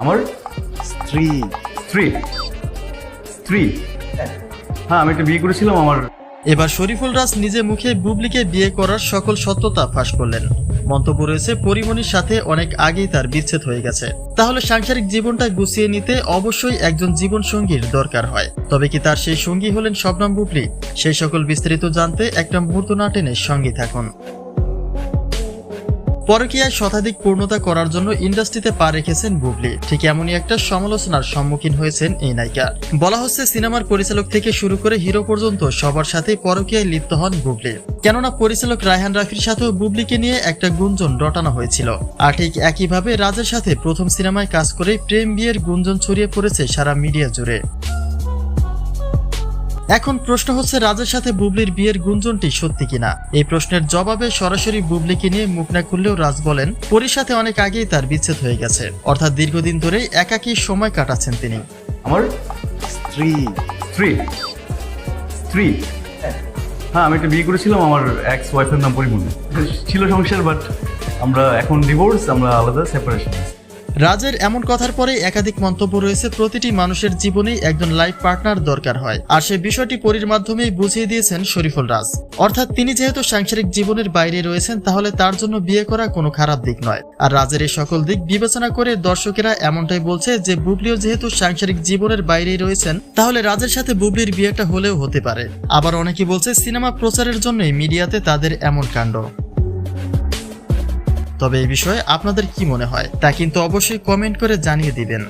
আমার স্ত্রী। স্ত্রী? স্ত্রী? হ্যাঁ আমি একটা বিয়ে করেছিলাম আমার এবার শরীফুল রাজ নিজে মুখে বুবলিকে বিয়ে করার সকল সত্যতা ফাঁস করলেন। মন্তব্য রয়েছে পরিমণির সাথে অনেক আগেই তার বিচ্ছেদ হয়ে গেছে। তাহলে সাংসারিক জীবনটা গুছিয়ে নিতে অবশ্যই একজন জীবন সঙ্গীর দরকার হয়। তবে কি তার সেই সঙ্গী হলেন শবনম বুবলি? সেই সকল বিস্তারিত জানতে একটা মুহূর্ত না টেনে সঙ্গী থাকুন। পরকীয়ায় শতাধিক পূর্ণতা করার জন্য ইন্ডাস্ট্রিতে পা রেখেছেন বুবলি। ঠিক এমনই একটা সমালোচনার সম্মুখীন হয়েছেন এই নায়িকা। বলা হচ্ছে, সিনেমার পরিচালক থেকে শুরু করে হিরো পর্যন্ত সবার সাথে পরকীয়ায় লিপ্ত হন বুবলি। কেননা পরিচালক রায়হান রাফির সাথেও বুবলিকে নিয়ে একটা গুঞ্জন রটানো হয়েছিল। আর ঠিক একইভাবে রাজের সাথে প্রথম সিনেমায় কাজ করে প্রেম বিয়ের গুঞ্জন ছড়িয়ে পড়েছে সারা মিডিয়া জুড়ে। এখন প্রশ্ন হচ্ছে রাজের সাথে বুবলির বিয়ের গুঞ্জনটি সত্যি কিনা? এই প্রশ্নের জবাবে সরাসরি বুবলিকে নিয়ে মুখ না খুললেও রাজ বলেন পরির সাথে অনেক আগেই তার বিচ্ছেদ হয়ে গেছে। অর্থাৎ দীর্ঘদিন ধরেই একাকী সময় কাটাচ্ছেন তিনি। আমার স্ত্রী। স্ত্রী? স্ত্রী? হ্যাঁ আমি একটা বিয়ে করেছিলাম আমার এক্স ওয়াইফের নাম পরিমণি। ছিল সংসার বাট আমরা এখন ডিভোর্স আমরা আলাদা সেপারেশন রাজের এমন কথার পরে একাধিক মন্তব্য রয়েছে, প্রতিটি মানুষের জীবনেই একজন লাইফ পার্টনার দরকার হয়। আর সে বিষয়টি পরির মাধ্যমেই বুঝিয়ে দিয়েছেন শরীফুল রাজ। অর্থাৎ তিনি যেহেতু সাংসারিক জীবনের বাইরে রয়েছেন, তাহলে তার জন্য বিয়ে করা কোনো খারাপ দিক নয়। আর রাজের এই সকল দিক বিবেচনা করে দর্শকেরা এমনটাই বলছে যে, বুবলিও যেহেতু সাংসারিক জীবনের বাইরেই রয়েছেন, তাহলে রাজের সাথে বুবলির বিয়েটা হলেও হতে পারে। আবার অনেকে বলছে, সিনেমা প্রচারের জন্যই মিডিয়াতে তাদের এমন কাণ্ড। তবে এই বিষয়ে আপনাদের কি মনে হয় তা কিন্তু অবশ্যই কমেন্ট করে জানিয়ে দিবেন।